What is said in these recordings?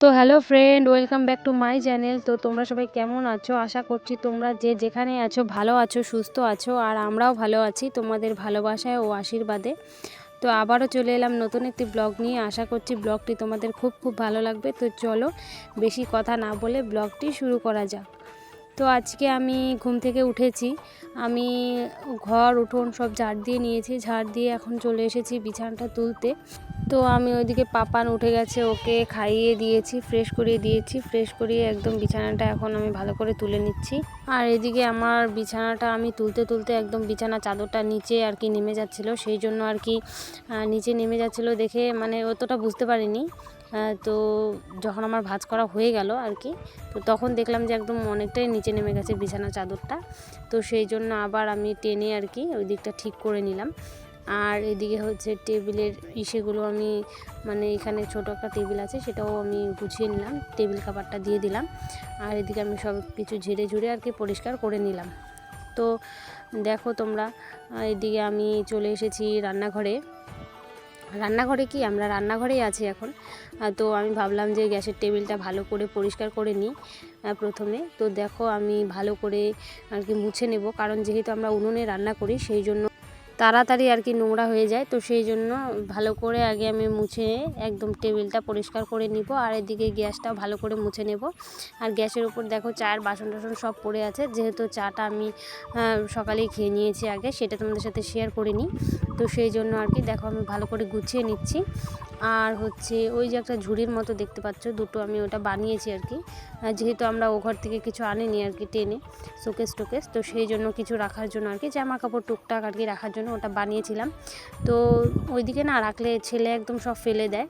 তো hello friend, welcome back to my channel. তো তোমরা সবাই কেমন আছো? আশা করছি তোমরা যে যেখানে আছো ভালো আছো, সুস্থ আছো, আর আমরাও ভালো আছি তোমাদের ভালোবাসায় ও আশীর্বাদে। তো আবারও চলে এলাম নতুন একটি ব্লগ নিয়ে। আশা করছি ব্লগটি তোমাদের খুব খুব ভালো লাগবে। তো চলো বেশি কথা না বলে ব্লগটি শুরু করা যাক। তো আজকে আমি ঘুম থেকে উঠেছি। আমি ঘর, উঠোন সব ঝাড় দিয়ে নিয়েছি। ঝাড় দিয়ে এখন চলে এসেছি বিছানাটা তুলতে। তো আমি ওইদিকে পাপান উঠে গেছে, ওকে খাইয়ে দিয়েছি ফ্রেশ করিয়ে দিয়েছি ফ্রেশ করিয়ে একদম বিছানাটা এখন আমি ভালো করে তুলে নিচ্ছি। আর এদিকে আমার বিছানাটা আমি তুলতে তুলতে একদম বিছানা চাদরটা নিচে আর কি নেমে যাচ্ছিল, সেই জন্য আর কি নিচে নেমে যাচ্ছিল দেখে মানে অতটা বুঝতে পারিনি। তো যখন আমার ভাজ করা হয়ে গেল আর কি, তো তখন দেখলাম যে একদম অনেকটাই নিচে নেমে গেছে বিছানা চাদরটা। তো সেই জন্য আবার আমি টেনে আর কি ওই দিকটা ঠিক করে নিলাম। আর এদিকে হচ্ছে টেবিলের ইসেগুলো আমি মানে এখানে ছোটো একটা টেবিল আছে, সেটাও আমি গুছিয়ে নিলাম, টেবিল কাভারটা দিয়ে দিলাম। আর এদিকে আমি সব কিছু ঝেড়ে ঝুড়ে আর কি পরিষ্কার করে নিলাম। তো দেখো তোমরা, এদিকে আমি চলে এসেছি রান্নাঘরে। রান্নাঘরে কি? আমরা রান্নাঘরেই আছি এখন। তো আমি ভাবলাম যে গ্যাসের টেবিলটা ভালো করে পরিষ্কার করে নিই প্রথমে। তো দেখো আমি ভালো করে আর কি মুছে নেব, কারণ যেহেতু আমরা উনুনে রান্না করি, সেই জন্য তাড়াতাড়ি আর কি নোংরা হয়ে যায়। তো সেই জন্য ভালো করে আগে আমি মুছে একদম টেবিলটা পরিষ্কার করে নিব আর এদিকে গ্যাসটাও ভালো করে মুছে নেব। আর গ্যাসের উপর দেখো চায়ের বাসন টাসন সব পড়ে আছে। যেহেতু চাটা আমি সকালেই খেয়ে নিয়েছি আগে, সেটা তোমাদের সাথে শেয়ার করে নিই। তো সেই জন্য আর কি দেখো আমি ভালো করে গুছিয়ে নিচ্ছি। আর হচ্ছে ওই যে একটা ঝুড়ির মতো দেখতে পাচ্ছ, দুটো আমি ওটা বানিয়েছি আর কি। যেহেতু আমরা ও ঘর থেকে কিছু আনিনি আর কি টেনে, শোকেস টোকেস, তো সেই জন্য কিছু রাখার জন্য আর কি জামা কাপড় টুকটাক আর কি রাখার জন্য ওটা বানিয়েছিলাম। তো ওইদিকে না রাখলে ছেলে একদম সব ফেলে দেয়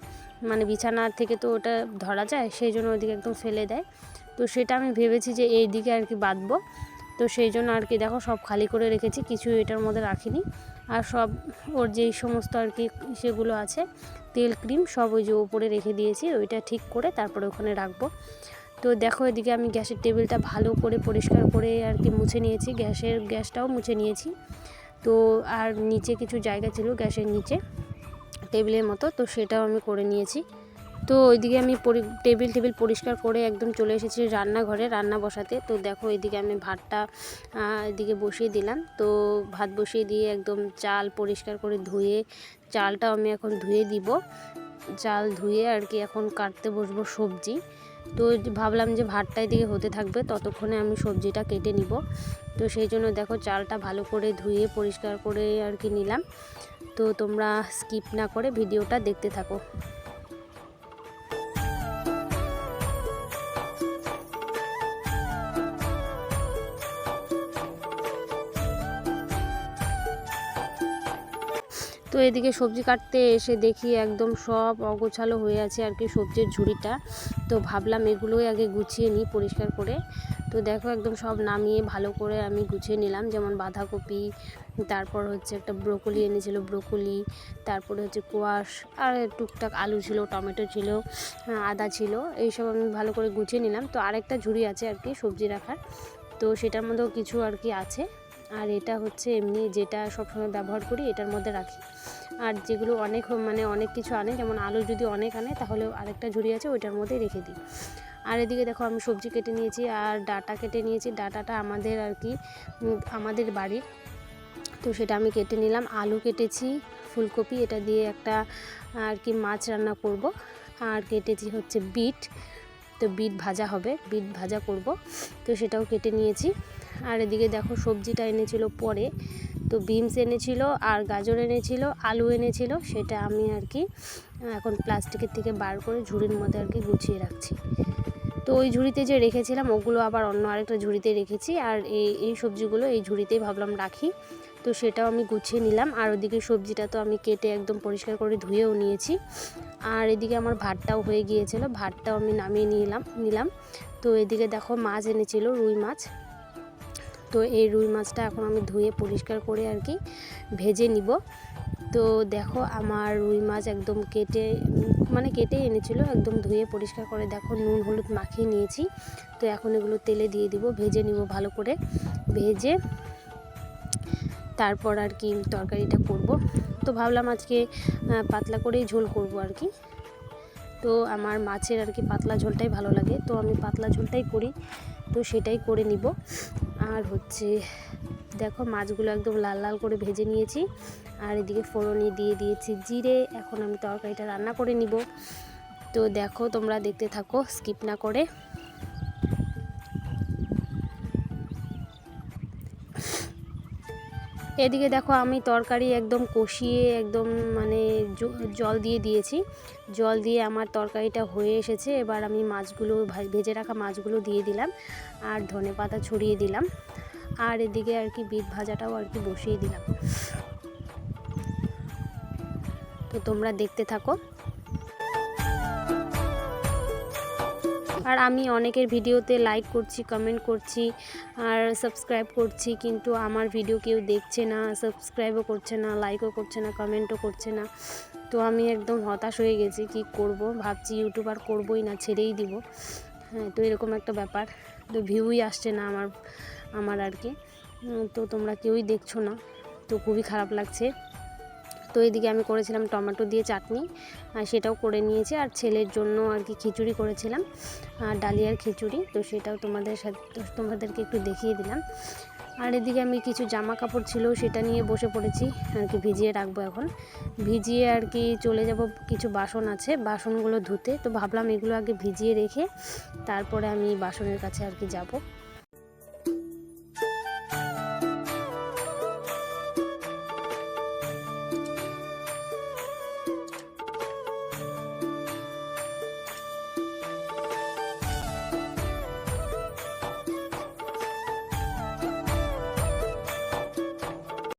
মানে বিছানার থেকে তো ওটা ধরা যায়, সেই জন্য ওইদিকে একদম ফেলে দেয়। তো সেটা আমি ভেবেছি যে এই দিকে আর কি বাঁধবো। তো সেই জন্য আর কি দেখো সব খালি করে রেখেছি কিছু এটার মধ্যে রাখিনি। আর সব ওর যেই সমস্ত আর কি সেগুলো আছে, তেল ক্রিম সব ওই যে ওপরে রেখে দিয়েছি, ওইটা ঠিক করে তারপরে ওখানে রাখব। তো দেখো এদিকে আমি গ্যাসের টেবিলটা ভালো করে পরিষ্কার করে আর কি মুছে নিয়েছি, গ্যাসের, গ্যাসটাও মুছে নিয়েছি। তো আর নিচে কিছু জায়গা ছিল গ্যাসের নিচে, টেবিলের মতো, তো সেটাও আমি করে নিয়েছি। তো ওইদিকে আমি টেবিল টেবিল পরিষ্কার করে একদম চলে এসেছি রান্নাঘরে, রান্না বসাতে। তো দেখো এদিকে আমি ভাতটা এদিকে বসিয়ে দিলাম। তো ভাত বসিয়ে দিয়ে একদম চাল পরিষ্কার করে ধুয়ে, চালটাও আমি এখন ধুয়ে দিব। চাল ধুয়ে আর কি এখন কাটতে বসবো সবজি। তো ভাবলাম যে ভাতটা এদিকে হতে থাকবে, ততক্ষণে আমি সবজিটা কেটে নিব। তো সেই জন্য দেখো চালটা ভালো করে ধুয়ে, পরিষ্কার করে আর কি নিলাম। তো তোমরা স্কিপ না করে ভিডিওটা দেখতে থাকো। তো এদিকে সবজি কাটতে এসে দেখি একদম সব অগোছালো হয়ে আছে আর কি সবজির ঝুড়িটা। তো ভাবলাম এগুলোই আগে গুছিয়ে নিই পরিষ্কার করে। তো দেখো একদম সব নামিয়ে ভালো করে আমি গুছিয়ে নিলাম। যেমন বাঁধাকপি, তারপর হচ্ছে একটা ব্রোকলি এনেছিল, ব্রোকলি, তারপরে হচ্ছে কোয়াশ, আর টুকটাক আলু ছিল, টমেটো ছিল আদা ছিল, এইসব আমি ভালো করে গুছিয়ে নিলাম। তো আরেকটা ঝুড়ি আছে আর কি সবজি রাখার। তো সেটার মধ্যেও কিছু আর কি আছে। আর এটা হচ্ছে এমনি যেটা সবসময় ব্যবহার করি, এটার মধ্যে রাখি। আর যেগুলো অনেক মানে অনেক কিছু আনে, যেমন আলু যদি অনেক আনে, তাহলে আরেকটা ঝুড়ি আছে, ওইটার মধ্যে রেখে দিই। আর এদিকে দেখো আমি সবজি কেটে নিয়েছি, আর ডাটা কেটে নিয়েছি। ডাটাটা আমাদের আর কি আমাদের বাড়ির তো সেটা আমি কেটে নিলাম। আলু কেটেছি, ফুলকপি, এটা দিয়ে একটা, আর কি মাছ রান্না করব। আর কেটেছি হচ্ছে বিট। তো বিট ভাজা হবে, বিট ভাজা করব। তো সেটাও কেটে নিয়েছি। আর এদিকে দেখো সবজিটা এনেছিল পরে। তো বিনস এনেছিল আর গাজর এনেছিল, আলু এনেছিল, সেটা আমি আর কি এখন প্লাস্টিকের থেকে বার করে ঝুড়ির মধ্যে আর কি গুছিয়ে রাখছি। তো ওই ঝুড়িতে যে রেখেছিলাম, ওগুলো আবার অন্য আরেকটা ঝুড়িতে রেখেছি, আর এই এই সবজিগুলো এই ঝুড়িতেই ভাবলাম রাখি। তো সেটাও আমি গুছিয়ে নিলাম, আর ওদিকে সবজিটা তো আমি কেটে একদম পরিষ্কার করে ধুয়েও নিয়েছি। আর এদিকে আমার ভাতটাও হয়ে গিয়েছিল, ভাতটাও আমি নামিয়ে নিলাম নিলাম। তো এদিকে দেখো মাছ এনেছিল, রুই মাছ। তো এই রুই মাছটা এখন আমি ধুয়ে পরিষ্কার করে আর কি ভেজে নিব। তো দেখো আমার রুই মাছ একদম কেটে মানে কেটে এনেছিল, একদম ধুয়ে পরিষ্কার করে দেখো নুন হলুদ মাখিয়ে নিয়েছি। তো এখন এগুলো তেলে দিয়ে দিব, ভেজে নিব ভালো করে। ভেজে তারপর আর কি তরকারিটা করব। তো ভাবলাম আজকে পাতলা করেই ঝোল করব আর কি। তো আমার মাছের আর কি পাতলা ঝোলটাই ভালো লাগে। তো আমি পাতলা ঝোলটাই করি, তো সেটাই করে নিব। আর হচ্ছে দেখো মাছগুলো একদম লাল লাল করে ভেজে নিয়েছি। আর এদিকে ফোড়নি দিয়ে দিয়েছি জিরে। এখন আমি তরকারিটা রান্না করে নিব। তো দেখো তোমরা দেখতে থাকো, স্কিপ না করে। এদিকে দেখো আমি তরকারি একদম কষিয়ে একদম মানে জল দিয়ে দিয়েছি। জল দিয়ে আমার তরকারিটা হয়ে এসেছে। এবার আমি মাছগুলো ভেজে রাখা মাছগুলো দিয়ে দিলাম আর ধনে পাতা ছড়িয়ে দিলাম। আর এদিকে আর কি বিট ভাজাটাও আর কি বসিয়ে দিলাম। তো তোমরা দেখতে থাকো। আর আমি অনেকের ভিডিওতে লাইক করছি কমেন্ট করছি আর সাবস্ক্রাইব করছি, কিন্তু আমার ভিডিও কেউ দেখছে না সাবস্ক্রাইবও করছে না লাইকও করছে না কমেন্টও করছে না। তো আমি একদম হতাশ হয়ে গেছি, কি করব? ভাবছি ইউটিউব আর করবোই না, ছেড়েই দিব। হ্যাঁ তো এরকম একটা ব্যাপার। তো ভিউই আসছে না আমার আমার আর কি। তো তোমরা কেউই দেখছ না। তো খুবই খারাপ লাগছে। তো এদিকে আমি করেছিলাম টমেটো দিয়ে চাটনি সেটাও করে নিয়েছি। আর ছেলের জন্য আর কি খিচুড়ি করেছিলাম ডালিয়ার খিচুড়ি। তো সেটাও তোমাদের সাথে তোমাদেরকে একটু দেখিয়ে দিলাম। আর এদিকে আমি কিছু জামা কাপড় ছিল, সেটা নিয়ে বসে পড়েছি, আর কি ভিজিয়ে রাখব এখন। ভিজিয়ে আর কি চলে যাব, কিছু বাসন আছে, বাসনগুলো ধুতে। তো ভাবলাম এগুলো আগে ভিজিয়ে রেখে তারপরে আমি বাসনের কাছে আর কি যাব।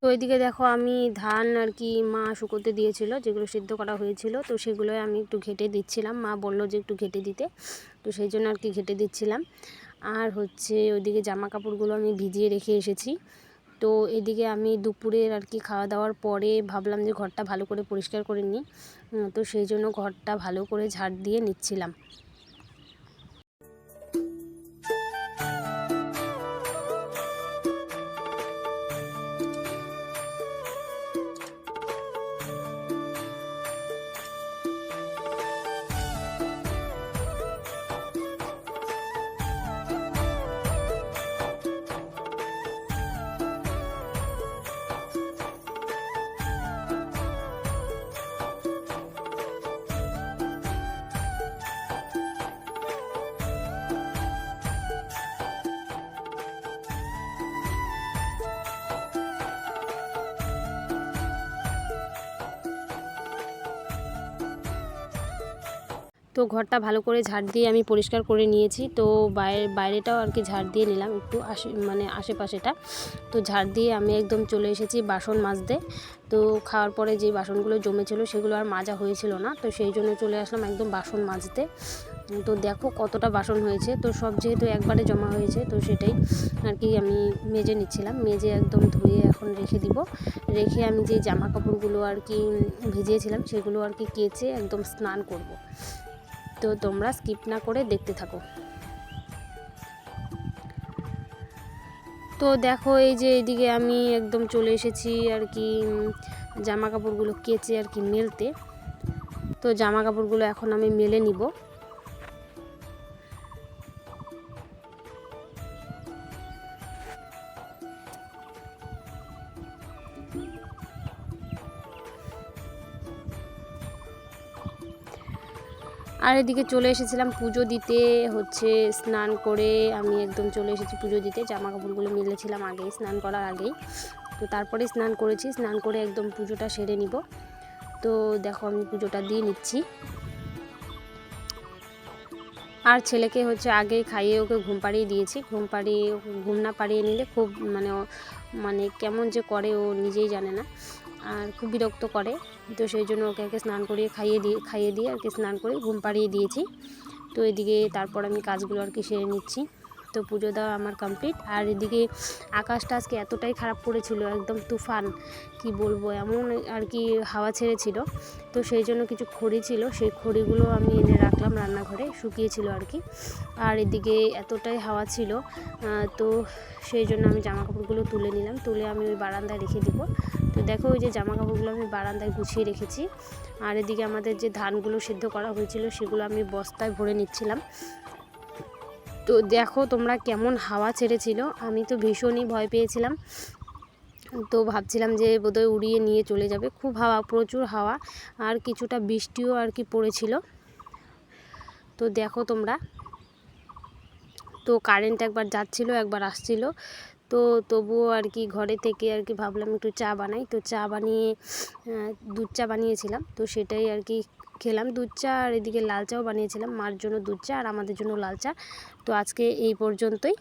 ওইদিকে দেখো আমি ধান আর কি মা শুকোতে দিয়েছিল, যেগুলো সিদ্ধ করা হয়েছিল, তো সেগুলো আমি একটু ঘেটে দিচ্ছিলাম। মা বলল যে একটু ঘেটে দিতে, তো সেই জন্য আর কি ঘেটে দিচ্ছিলাম। আর হচ্ছে ওইদিকে জামা কাপড়গুলো আমি ভিজিয়ে রেখে এসেছি। তো এদিকে আমি দুপুরের আর কি খাওয়া দাওয়ার পরে ভাবলাম যে ঘরটা ভালো করে পরিষ্কার করে নিই, তো সেই জন্য ঘরটা ভালো করে ঝাড় দিয়ে নিচ্ছিলাম। তো ঘরটা ভালো করে ঝাড় দিয়ে আমি পরিষ্কার করে নিয়েছি। তো বাইরে, বাইরেটাও আর কি ঝাড় দিয়ে নিলাম একটু আশে মানে আশেপাশেটা। তো ঝাড় দিয়ে আমি একদম চলে এসেছি বাসন মাজতে। তো খাওয়ার পরে যে বাসনগুলো জমেছিল সেগুলো আর মাজা হয়েছিল না। তো সেই জন্য চলে আসলাম একদম বাসন মাজতে। তো দেখো কতটা বাসন হয়েছে। তো সব যেহেতু একবারে জমা হয়েছে, তো সেটাই আর কি আমি মেজে নিচ্ছিলাম। মেজে একদম ধুয়ে এখন রেখে দিব। রেখে আমি যে জামা কাপড়গুলো আর কি ভিজিয়েছিলাম সেগুলো আর কি কেচে একদম স্নান করব। তো তোমরা স্কিপ না করে দেখতে থাকো। তো দেখো এই যে এইদিকে আমি একদম চলে এসেছি আর কি জামা কাপড়গুলো কেচে আর কি মেলতে। তো জামা কাপড়গুলো এখন আমি মেলে নিব। আর এদিকে চলে এসেছিলাম পুজো দিতে, হচ্ছে স্নান করে আমি একদম চলে এসেছি পুজো দিতে। জামা কাপড়গুলো মিলেছিলাম আগেই, স্নান করার আগেই। তো তারপরে স্নান করেছি, স্নান করে একদম পুজোটা সেরে নিব। তো দেখো আমি পুজোটা দিয়ে নিচ্ছি। আর ছেলেকে হচ্ছে আগে খাইয়ে ওকে ঘুম পাড়িয়ে দিয়েছি। ঘুম পাড়িয়ে, ঘুম না পাড়িয়ে নিলে খুব মানে মানে কেমন যে করে ও নিজেই জানে না। আর খুব বিরক্ত করে। তো সেই জন্য ওকে আগে স্নান করিয়ে খাইয়ে দিয়ে খাইয়ে দিয়ে আর কি স্নান করে ঘুম পাড়িয়ে দিয়েছি। তো এদিকে তারপর আমি কাজগুলো আর কি সেরে নিচ্ছি। তো পুজো দেওয়া আমার কমপ্লিট আর এদিকে আকাশটা আজকে এতটাই খারাপ করেছিল একদম তুফান, কি বলব, এমন আর কি হাওয়া ছেড়েছিল। তো সেই জন্য কিছু খড়ি ছিল, সেই খড়িগুলো আমি এনে রাখলাম রান্নাঘরে, শুকিয়েছিল আর কি আর এদিকে এতটাই হাওয়া ছিল তো সেই জন্য আমি জামা কাপড়গুলো তুলে নিলাম, তুলে আমি ওই বারান্দায় রেখে দিব। তো দেখো ওই যে জামা কাপড়গুলো আমি বারান্দায় গুছিয়ে রেখেছি। আর এদিকে আমাদের যে ধানগুলো সিদ্ধ করা হয়েছিল, সেগুলো আমি বস্তায় ভরে নিচ্ছিলাম। তো দেখো তোমরা কেমন হাওয়া ছেড়েছিল, আমি তো ভীষণই ভয় পেয়েছিলাম। তো ভাবছিলাম যে বোধহয় উড়িয়ে নিয়ে চলে যাবে। খুব হাওয়া, প্রচুর হাওয়া, আর কিছুটা বৃষ্টিও আর কি পড়েছিল। তো দেখো তোমরা। তো কারেন্ট একবার যাচ্ছিল, একবার আসছিল। তো তবুও আর কি ঘরে থেকে আর কি ভাবলাম একটু চা বানাই। তো চা বানিয়ে দুধ চা বানিয়েছিলাম। তো সেটাই আর কি খেলাম। দুধ চা আর এদিকে লাল চাও বানিয়েছিলাম। মার জন্য দুধ চা আর আমাদের জন্য লাল চা। তো আজকে এই পর্যন্তই।